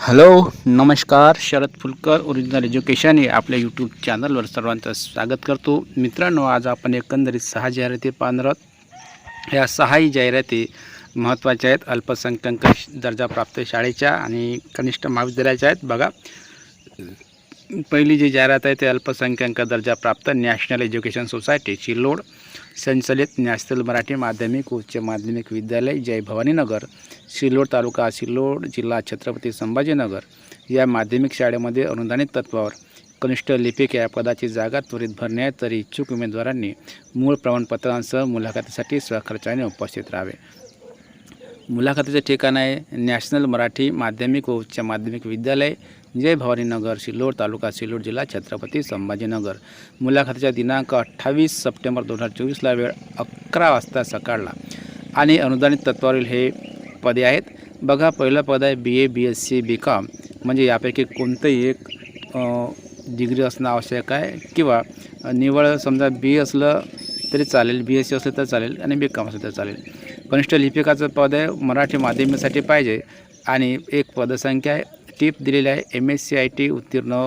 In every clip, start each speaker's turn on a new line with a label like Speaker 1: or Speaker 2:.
Speaker 1: Hello. नमस्कार Sharad Phulkar original education हे आपल्या यूट्यूब चॅनलवर सर्वांचं स्वागत करतो. मित्रांनो आज आपण एकंदरीत सहा जाहिराती पाहणार आहोत. ह्या सहाही जाहिराती महत्त्वाच्या आहेत. अल्पसंख्याक दर्जाप्राप्त शाळेच्या आणि कनिष्ठ महाविद्यालयाच्या आहेत. बघा पहिली जी जाहिरात आहे ते अल्पसंख्याक दर्जाप्राप्त नॅशनल एज्युकेशन सोसायटी चिल्लोड संचलित नॅशनल मराठी माध्यमिक उच्च माध्यमिक विद्यालय जय भवानीनगर सिल्लोड तालुका सिल्लोड जिल्हा छत्रपती संभाजीनगर. या माध्यमिक शाळेमध्ये अनुदानित तत्वावर कनिष्ठ लिपिक या पदाची जागा त्वरित भरण्यात तरी इच्छुक उमेदवारांनी मूळ प्रमाणपत्रांसह मुलाखतीसाठी स्वखर्चाने उपस्थित राहावे. मुलाखतीचे ठिकाण आहे नॅशनल मराठी माध्यमिक व उच्च माध्यमिक विद्यालय जय भवानीनगर सिल्लोड तालुका सिल्लोड जिल्हा छत्रपती संभाजीनगर. मुलाखतीचा दिनांक अठ्ठावीस सप्टेंबर दोन हजार चोवीसला वेळ अकरा वाजता सकाळला. आणि अनुदानित तत्वावरील हे पदे आहेत. बघा पहिलं पद आहे B A B S C B com म्हणजे यापैकी कोणतंही एक डिग्री असणं आवश्यक आहे किंवा निवड समजा बी असलं तरी चालेल बी एस सी असलं तर चालेल आणि बी कॉम असलं तर चालेल. कनिष्ठ लिपिकाचं पद आहे मराठी माध्यमासाठी पाहिजे. आणि एक पदसंख्या आहे टीप दिलेली आहे M S C I T उत्तीर्ण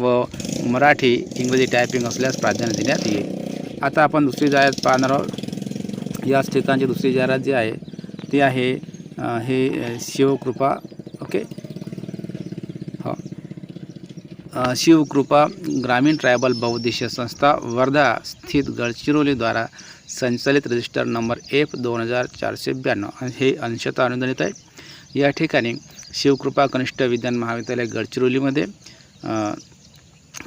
Speaker 1: व मराठी इंग्रजी टायपिंग असल्यास प्राधान्य देण्यात येईल. आता आपण दुसरी जाहिरात पाहणार आहोत. याच ठिकाणची दुसरी जाहिरात जी आहे ती आहे हे शिवकृपा. ओके? हो. शिवकृपा ग्रामीण ट्रायबल बहुउद्देशीय संस्था वर्धा स्थित गडचिरोलीद्वारा संचालित रजिस्टर नंबर एफ दोन हजार चारशे ब्याण्णव हे अंशतः अनुदानित आहे. या ठिकाणी शिवकृपा कनिष्ठ विज्ञान महाविद्यालय गडचिरोलीमध्ये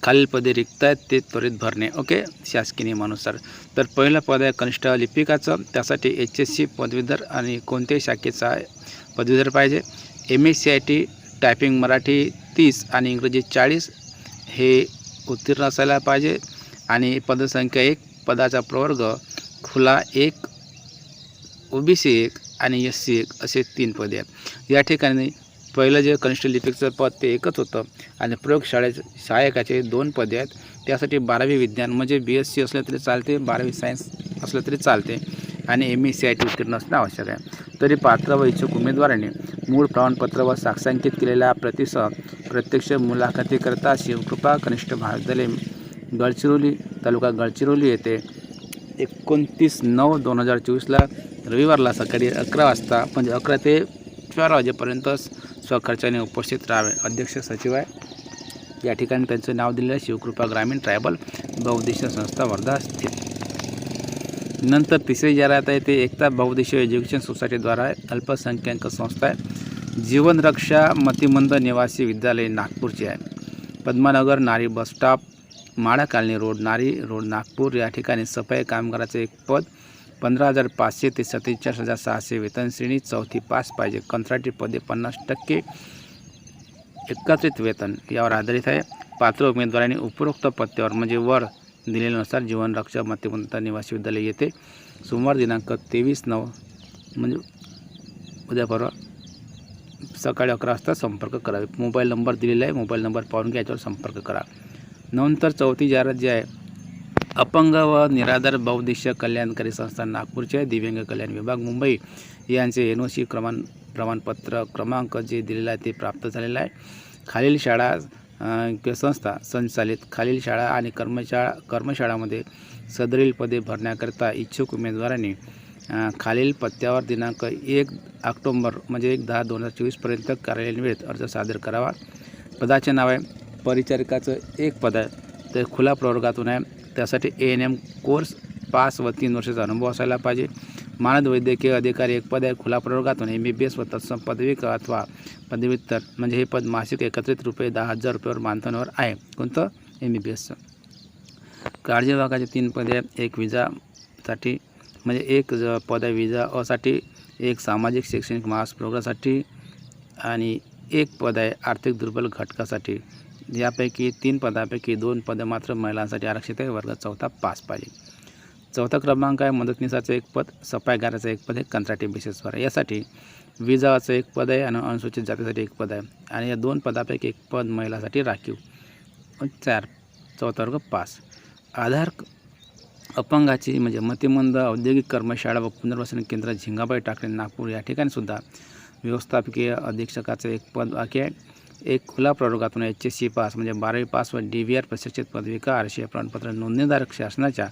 Speaker 1: खालील पदे रिक्त आहेत ते त्वरित भरणे. ओके? शासकीय नियमानुसार. तर पहिलं पद आहे कनिष्ठ लिपिकाचं. त्यासाठी एच एस सी पदवीधर आणि कोणत्याही शाखेचा पदवीधर पाहिजे. M S C I T typing Marathi तीस आणि इंग्रजी चाळीस हे उत्तीर्ण असायला पाहिजे. आणि पदसंख्या एक पदाचा प्रवर्ग खुला एक ओ बी सी एक आणि एस सी एक असे तीन पदे आहेत. या ठिकाणी पहिलं जे कनिष्ठ लिपिकचं पद ते एकच होतं आणि प्रयोगशाळेचे सहायकाचे दोन पदे आहेत. त्यासाठी बारावी विज्ञान म्हणजे बी एस सी असलं तरी चालते बारावी सायन्स असलं तरी चालते आणि M E C I T उत्तीर्ण असणं आवश्यक आहे. तरी पात्र व इच्छुक उमेदवाराने मूळ प्रमाणपत्र व साक्षांकित केलेल्या प्रतिसह प्रत्यक्ष मुलाखतीकरता शिवकृपा कनिष्ठ महाविद्यालय गडचिरोली तालुका गडचिरोली येथे एकोणतीस नऊ दोन हजार चोवीसला रविवारला सकाळी अकरा वाजता म्हणजे अकरा ते चार वाजेपर्यंत स्वखर्चाने उपस्थित राहावे. अध्यक्ष सचिव आहे. या ठिकाणी त्यांचं नाव दिलेलं आहे. शिवकृपा ग्रामीण ट्रायबल बहुउद्देशीय संस्था वर्धा स्थित. नंतर तिसरी जाहिरात आहे ते एकता बहुउद्देशीय एज्युकेशन सोसायटीद्वारा आहे. अल्पसंख्याक संस्था आहे. जीवनरक्षा मतिमंद निवासी विद्यालय नागपूरचे आहे. Padmanagar Nari bus stop Malakalani road Nari road Nagpur या ठिकाणी सफाई कामगाराचे एक पद पंधरा हजार पाचशे ते सत्तेचाळीस हजार सहाशे वेतन श्रेणी चौथी पास पाहिजे. कंत्राटी पदे पन्नास टक्के एकत्रित वेतन यावर आधारित आहे. पात्र उमेदवारांनी उपरोक्त पत्त्यावर म्हणजे वर दिलेल्यानुसार जीवनरक्षा मध्यमंत निवासी विद्यालय येथे सोमवार दिनांक तेवीस नऊ म्हणजे उद्या परवा सकाळी अकरा वाजता संपर्क करावे. मोबाईल नंबर दिलेला आहे. मोबाईल नंबर पाहून घ्या याच्यावर संपर्क करा. नंतर चौथी जाहिरात जी आहे अपंग व निराधार बहुउद्देशीय कल्याणकारी संस्था नागपूरचे दिव्यांग कल्याण विभाग मुंबई यांचे एन ओ सी क्रमां प्रमाणपत्र क्रमांक जे दिलेला आहे ते प्राप्त झालेलं आहे. खालील शाळा किंवा संस्था संचालित खालील शाळा आणि कर्मशाळा कर्मशाळामध्ये सदरील पदे भरण्याकरिता इच्छुक उमेदवारांनी खालील पत्त्यावर दिनांक एक ऑक्टोंबर म्हणजे एक दहा दोन हजार चोवीसपर्यंत कार्यालयीन वेळेत अर्ज सादर करावा. पदाचे नाव आहे परिचारिकाचं एक पद आहे. ते खुला प्रवर्गातून आहे. त्यासाठी A N M course pass व तीन वर्षाचा अनुभव असायला पाहिजे. मानद वैद्यकीय अधिकारी एक पद आहे. खुला प्रवर्गातून एम बी बी एस व तत्सम पदवी अथवा पदव्युत्तर म्हणजे हे पद मासिक एकत्रित रुपये दहा हजार रुपयावर मानधनावर आहे. कोणतं? एम बी बी एसचं काळजी विभागाचे तीन पदे आहेत. एक विजासाठी म्हणजे एक ज पद आहे. विजा असाठी एक सामाजिक शैक्षणिक मास प्रोग्रासाठी आणि एक पद आहे. आर्थिक दुर्बल घटकासाठी. यापैकी तीन पदापैकी दोन पदं मात्र महिलांसाठी आरक्षित आहे. वर्ग चौथा पास पाहिजे. चौथा क्रमांक आहे मदतनीसाचं एक पद सफाईगाराचं एक पद आहे कंत्राटी बेसिसवर आहे. यासाठी विजाचं एक पद आहे आणि अनुसूचित जातीसाठी एक पद आहे. आणि या दोन पदापैकी एक पद महिलासाठी राखीव. चार चौथा वर्ग पास. आधार अपंगाची म्हणजे मतिमंद औद्योगिक कर्मशाळा व पुनर्वसन केंद्र झिंगाबाई टाकळे नागपूर या ठिकाणी सुद्धा व्यवस्थापकीय अधीक्षकाचं एक पद बाकी आहे. एक खुला प्रवर्गातून एच एस सी पास म्हणजे बारावी पास व डी व्ही आर प्रशिक्षित पदविका आरशीय प्रमाणपत्र नोंदणीधारक शासनाच्या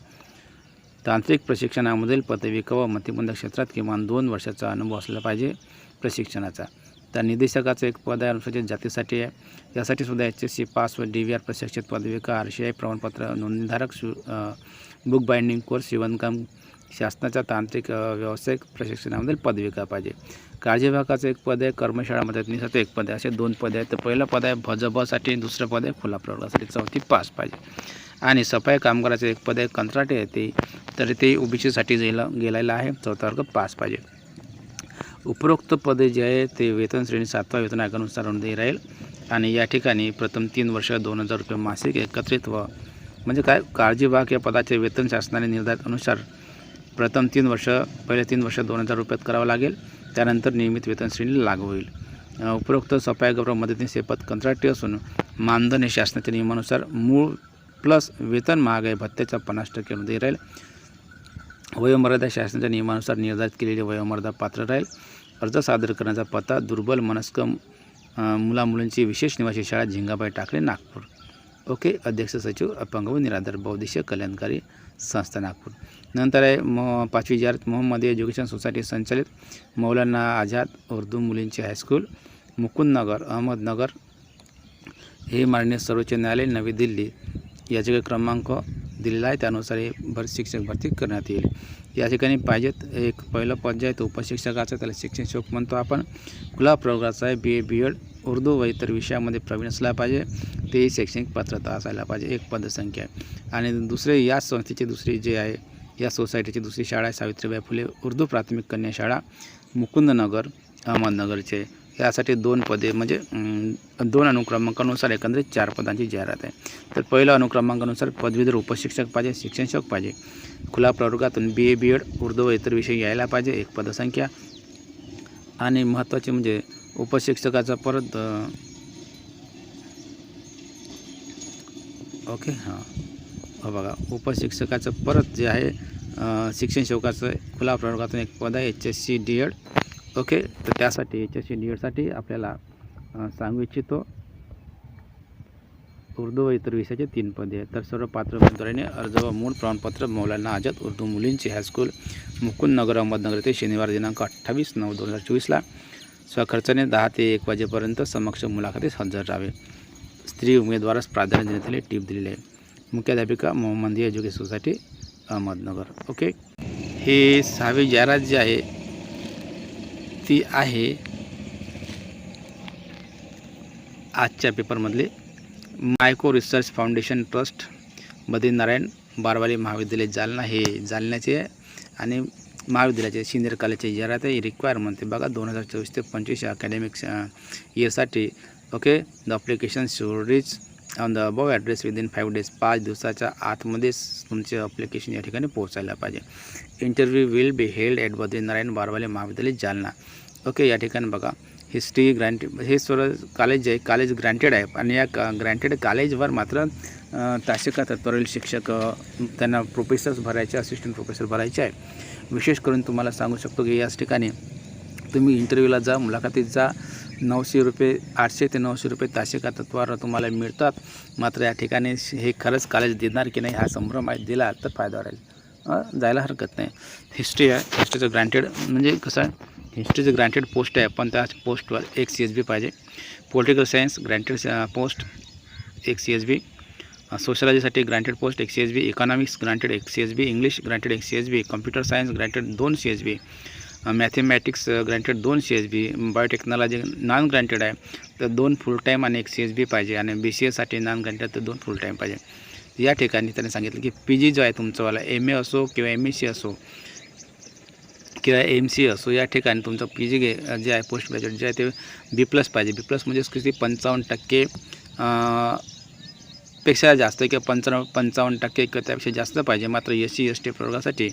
Speaker 1: तांत्रिक प्रशिक्षणामधील पदविका व मतिबंध क्षेत्रात किमान दोन वर्षाचा अनुभव असला पाहिजे प्रशिक्षणाचा. त्या निदेशकाचं एक पद आहे अनुसूचित जातीसाठी आहे. यासाठी सुद्धा एच एस सी पास व डी व्ही आर प्रशिक्षित पदविका आर सी आय प्रमाणपत्र नोंदणीधारक शु बुक बाइंडिंग कोर्स शिवणकाम शासनाच्या तांत्रिक व्यावसायिक प्रशिक्षणामधील पदविका पाहिजे. काळजी विभागाचं एक पद आहे कर्मशाळा मदतनीसाठी एक पद आहे. असे दोन पद आहेत. तर पहिलं पद आहे भजबसाठी दुसरं पद आहे खुला प्रवर्गासाठी चौथी पास पाहिजे. आणि सफाई कामगाराचं एक पद आहे कंत्राटे आहे. ते तर ते ओबीसीसाठी गेलं गेलेलं आहे. चौथा वर्ग पास पाहिजे. उपरोक्त पदे जे आहे ते वेतन श्रेणी सातवा वेतन आयोगानुसार देई राहील आणि या ठिकाणी प्रथम तीन वर्ष दोन हजार रुपये मासिक एकत्रित व म्हणजे काय? काळजी विभाग या पदाचे वेतन शासनाने निर्धारित अनुसार प्रथम तीन वर्ष पहिले तीन वर्ष दोन हजार रुपयात करावं लागेल. त्यानंतर नियमित वेतन श्रेणी लागू होईल. उपरोक्त सफाई गौरव मदतीने पद कंत्राटी असून मानधन हे शासनाच्या नियमानुसार मूळ प्लस वेतन महागाई भत्त्याच्या पन्नास टक्क्यामध्ये राहील. वयोमर्यादा शासनाच्या नियमानुसार निर्धारित केलेली वयोमर्यादा पात्र राहील. अर्ज सादर करण्याचा पत्ता दुर्बल मनस्क मुलामुलींची विशेष निवासी शाळा झिंगाबाई टाकळे नागपूर. ओके अध्यक्ष सचिव अपंग व निराधार बौद्धिक कल्याणकारी संस्था नागपूर. नंतर आहे म पाचवी जारत मोहम्मदी एज्युकेशन सोसायटी संचालित मौलाना आझाद उर्दू मुलींची हायस्कूल मुकुंदनगर अहमदनगर. हे माननीय सर्वोच्च न्यायालय नवी दिल्ली. याचे क्रमांक दिलेला आहे त्यानुसार हे भर शिक्षक भरती करण्यात येईल. या ठिकाणी पाहिजेत एक पहिलं पद आहे तो उपशिक्षकाचं त्याला शिक्षण शोक म्हणतो आपण. खुला प्रवर्गाचा आहे B A B Ed Urdu व इतर विषयामध्ये प्रवीण असला पाहिजे. तेही शैक्षणिक पात्रता असायला पाहिजे एक पदसंख्या. आहे आणि दुसरे या संस्थेची दुसरी जे आहे या सोसायटीची दुसरी शाळा आहे सावित्रीबाई फुले. उर्दू प्राथमिक कन्या शाळा मुकुंदनगर अहमदनगरचे. यासाठी दोन पदे म्हणजे दोन अनुक्रमांकानुसार एकंदरीत चार पदांची जाहिरात आहे. तर पहिल्या अनुक्रमांकानुसार पदवीधर उपशिक्षक पाहिजे शिक्षणशोक पाहिजे. खुला प्रवर्गातून बी ए बी एड उर्दू व इतर विषय यायला पाहिजे एक पदसंख्या. आणि महत्त्वाचे म्हणजे उपशिक्षकाचा परत ओके हां. हो बघा उपशिक्षकाचं परत जे आहे शिक्षण सेवकाचं खुला प्रवर्गातून एक पद आहे H S C D Ed okay तर त्यासाठी याच्याशी एस आपल्याला सांगू इच्छितो. उर्दू व इतर विषयाचे तीन पदे आहेत. तर सर्व पात्र उमेदवाराने अर्ज व मूळ प्रमाणपत्र मौलाना आझाद उर्दू मुलींची हायस्कूल मुकुंद नगर अहमदनगर येथे शनिवार दिनांक अठ्ठावीस नऊ दोन हजार चोवीसला. स्वखर्चाने दहा ते एक वाजेपर्यंत समक्ष मुलाखतीस हजर राहावे. स्त्री उमेदवारास प्राधान्य देण्यात आले टीप दिलेली आहे. मुख्याध्यापिका Mohammadi education society Ahmednagar. Okay? हे सहावी जाहिरात जी आहे ती आहे आजच्या पेपरमधले. Mahyco research foundation trust Badrinarayan Barwali महाविद्यालय जालना हे जालन्याचे आणि महाविद्यालयाचे सिनियर कॉलेजचे जाहिरात आहे. रिक्वायरमेंट ते बघा दोन हजार चोवीस ते पंचवीस academic इयरसाठी okay the application should reach on the above address within five days पाच दिवसाच्या आतमध्येच तुमचे अप्लिकेशन या ठिकाणी पोहोचायला पाहिजे. Interview will be held at Badrinarayan Barwale महाविद्यालय जालना. ओके या ठिकाणी बघा. हिस्ट्री ग्रँटेड हे सर्व कॉलेज आहे. कॉलेज ग्रँटेड आहे. आणि या ग्रँटेड कॉलेजवर मात्र अ, तासिका शिक्षक त्यांना प्रोफेसर्स भरायचे असिस्टंट प्रोफेसर भरायचे आहे. विशेष करून तुम्हाला सांगू शकतो की याच ठिकाणी तुम्ही इंटरव्ह्यूला जा मुलाखतीत जा. नऊशे रुपये आठशे ते नऊशे रुपये तासिका तत्वावर तुम्हाला मिळतात. मात्र या ठिकाणी हे खरंच कॉलेज देणार की नाही हा संभ्रम आहे. दिला तर फायदा राहील. जायला हरकत नाही. हिस्ट्री आहे. हिस्ट्रीचं ग्रँटेड म्हणजे कसं आहे? हिस्ट्रीचं ग्रँटेड पोस्ट आहे. पण त्या पोस्टवर एक सी एस बी पाहिजे. पॉलिटिकल सायन्स ग्रँटेड पोस्ट एक सी एस बी सोशलॉजीसाठी ग्रँटेड पोस्ट एक C S B economics granted एक C S B English granted एक C S B computer science granted दोन C S B mathematics granted दोन C S B biotechnology non granted आहे तर दोन फुल time आणि एक सी एस बी पाहिजे आणि बी सी एसाठी नॉन ग्रँटेड तर दोन फुल टाईम पाहिजे. या ठिकाणी त्यांनी सांगितलं की पी जी जो आहे तुमचंवाला एम ए असो किंवा एम एस सी असो किंवा एम सी असो या ठिकाणी तुमचं पी जी गे जे आहे पोस्ट ग्रॅज्युएट जे आहे ते बी प्लस पाहिजे. बी प्लस म्हणजे किती? पंचावन्न टक्के पेक्षा जास्त किंवा पंचावन्न पंचावन्न टक्के किंवा त्यापेक्षा जास्त पाहिजे. मात्र एस सी एस टी प्रवर्गासाठी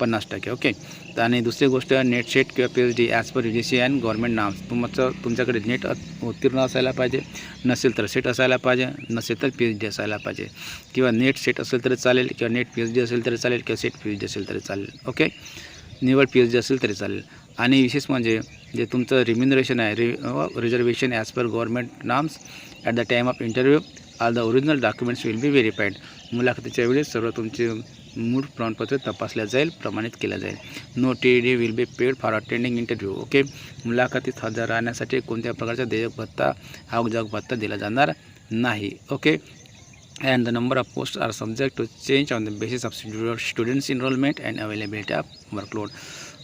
Speaker 1: पन्नास टक्के ओके? तर आणि दुसरी गोष्ट नेट सेट किंवा P H D as per U G C and government नाम तुमचं तुमच्याकडे नेट उत्तीर्ण असायला पाहिजे. नसेल तर सेट असायला पाहिजे. नसेल तर पी एच डी असायला पाहिजे. किंवा नेट सेट असेल तरी चालेल किंवा नेट पी एच डी असेल तरी चालेल किंवा सेट पी एच डी असेल तरी चालेल ओके? निवड पी एच डी असेल तरी चालेल. आणि विशेष म्हणजे जे तुमचं रिम्युनरेशन आहे re reservation as per government norms at the time of interview all the original documents will be verified मुलाखतीच्या वेळेस सर्व तुमचे मूळ प्रमाणपत्र तपासल्या जाईल प्रमाणित केल्या जाईल. No T D will be paid for attending interview okay मुलाखतीत हजर राहण्यासाठी कोणत्या प्रकारचा देयक भत्ता आवक भत्ता दिला जाणार नाही okay and the number of post are subject to change on the basis of students enrollment and availability of workload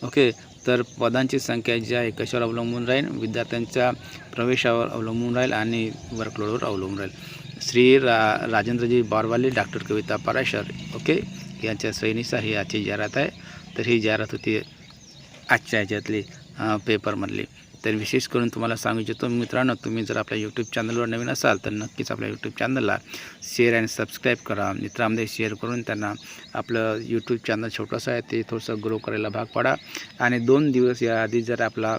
Speaker 1: okay तर पदांची संख्या जी आहे कशावर अवलंबून राहील? विद्यार्थ्यांच्या प्रवेशावर अवलंबून राहील आणि वर्कलोडवर अवलंबून राहील. श्री रा राजेंद्रजी बारवाले डॉक्टर कविता पराशर ओके? यांच्या सैनिसार ही आजची जाहिरात आहे. तर ही जाहिरात होती आजच्या ह्याच्यातली पेपरमधली. तर विशेष करून तुम्हाला सांगू इच्छितो मित्रांनो तुम्ही जर आपल्या यूट्यूब चॅनलवर नवीन असाल तर नक्कीच आपल्या यूट्यूब चॅनलला शेअर आणि सबस्क्राईब करा. मित्रांमध्ये शेअर करून त्यांना आपलं यूट्यूब चॅनल छोटंसं आहे ते थोडंसं ग्रो करायला भाग पाडा. आणि दोन दिवस याआधी जर आपला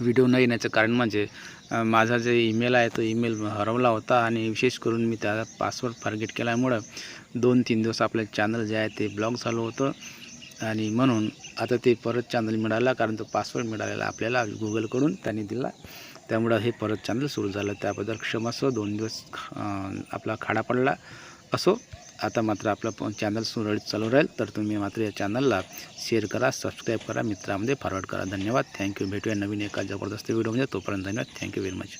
Speaker 1: व्हिडिओ न येण्याचं कारण म्हणजे माझा जे ईमेल आहे तो ईमेल हरवला होता आणि विशेष करून मी त्याचा पासवर्ड फॉरगेट केल्यामुळं दोन तीन दिवस आपलं चॅनल जे आहे ते ब्लॉक झालं होतं. आणि म्हणून आता ते परत चॅनल मिळाला कारण तो पासवर्ड मिळालेला आपल्याला गुगलकडून त्यांनी दिला. त्यामुळं हे परत चॅनल सुरू झालं. त्याबद्दल क्षमस्व दोन दिवस आपला खाडा पडला असो. आता मात्र आपलं चॅनल सुरळीत चालू राहील तर तुम्ही मात्र या चॅनलला शेअर करा सबस्क्राईब करा मित्रामध्ये फॉरवर्ड करा. धन्यवाद. थँक्यू भेटूया नवीन एका जबरदस्त व्हिडिओमध्ये तोपर्यंत धन्यवाद. Thank you very much